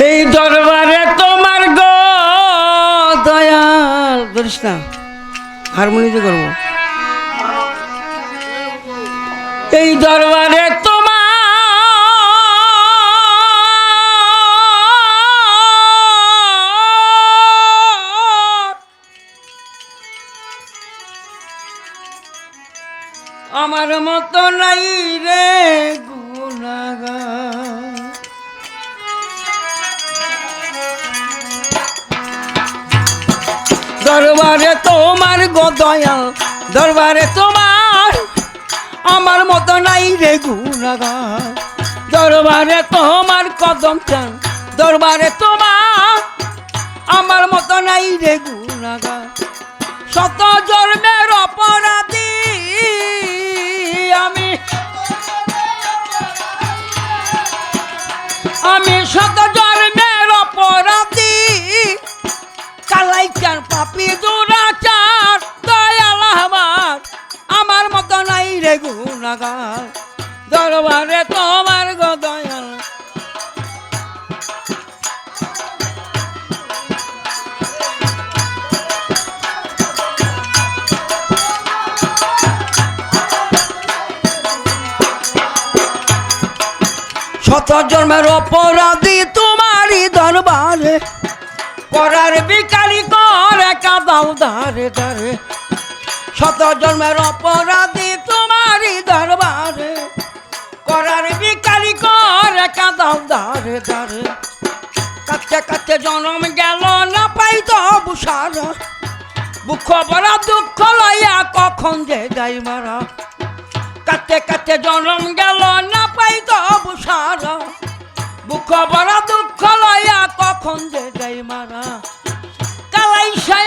এই দরবারে তোমার গো দয়াল, ধরিস না হারমোনিতে করব। এই দরবারে তোমার আমার মতো নাই রে গুনাগার দরবারে তোমার গদয়াল দরবারে তোমার। আমার মতো নাই রে গুনাগার দরবারে তোমার কদম চান, দরবারে তোমার। আমার মতো নাই রে গুনাগার শত জন্মের অপরাধী আমি। আমি শত জন্মের গুনাগার দরবারে তোমার গো শত জন্মের অপরাধী তোমারই দরবারে, করার বিকারি করে কাদাও ধারে ধারে। শত জন্মের অপরাধী কাদাও ধারে ধারে কাছে কাছে জনম গেল না পাই তো বুসার বুক বড় দুঃখ লইয়া কখন যে যাই মারা। কাতে কাতে জনম গেল না পাই তো বুসার বুক বড় দুঃখ লইয়া কখন যে যাই কালাই সাই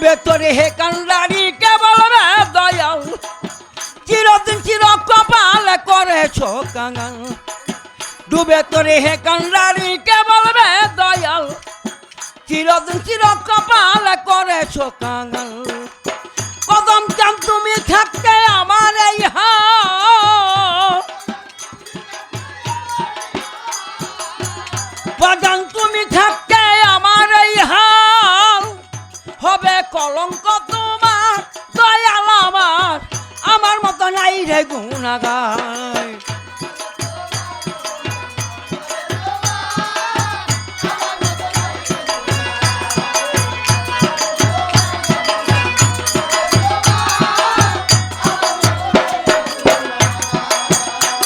ডুবে তোরে হে কান্দারি কেবল রে দয়াল চিরদিন চির কপালে করেছ কাঙাল। ডুবে তোরে হে কান্দারি কেবল রে দয়াল চিরদিন চির কপালে করেছ কাঙাল। কদম চান তুমি থাকতে আমার এই হাল বাজান তুমি থাকতে কলঙ্ক তোমার, দয়াল আমার আমার মতো নাই রে গুণাগার।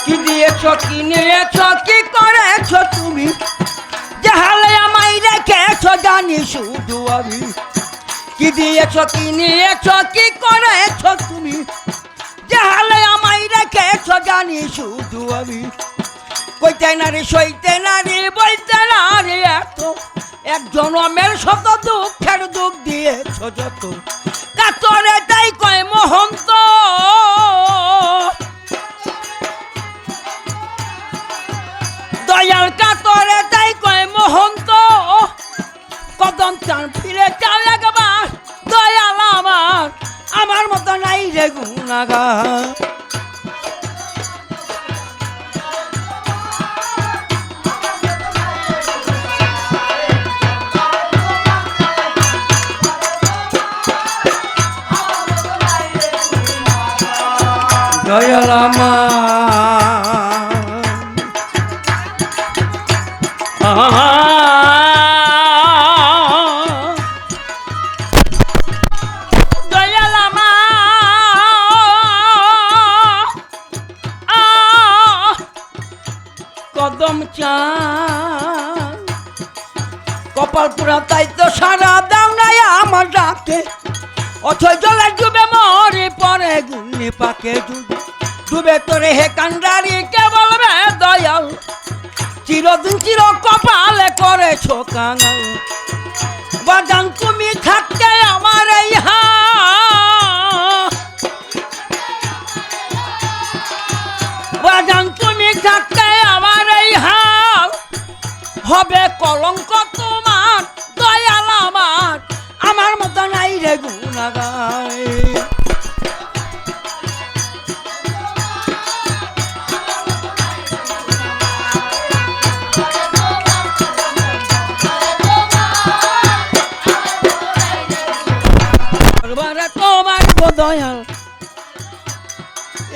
কি নিয়েছ করেছ তুমি? জাহালে আমায় রেখেছ জানি শুধু আমি। কি দিয়েছ, কি নিয়েছ, কি করেছ তুমি? জাহালে আমায় রেখেছ, জানি শুধু আমি। কইতে নারী, সইতে নারী বইতে নারী এত। এক জনমের শত দুঃখের দুঃখ দিয়েছ যত। কাতরে তাই কয় মহন্ত। রে গুণাগা দয়াল আমার দয়াল আমার চান কপাল পুরা তাই তো সারা দাও নাই আমার ডাকে অথই জলে ডুবে মরে পরে গুন্নি পাকে ডুবে। ডুবে তোরে হে কান্ডারি, কে বলবে দয়াল? চিরদিন চির কপালে করে ছোকাঙাল বাজান তুমি থাকতে আমার এই হা। হবে কলঙ্ক তোমার দয়াল আমার। আমার মতো নাই রে তোমার দয়াল।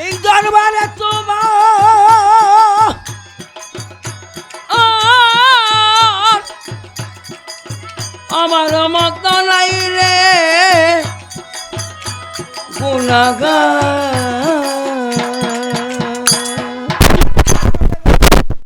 এই দরবারে তোমার আমার মত নাই রে। গুণাগার।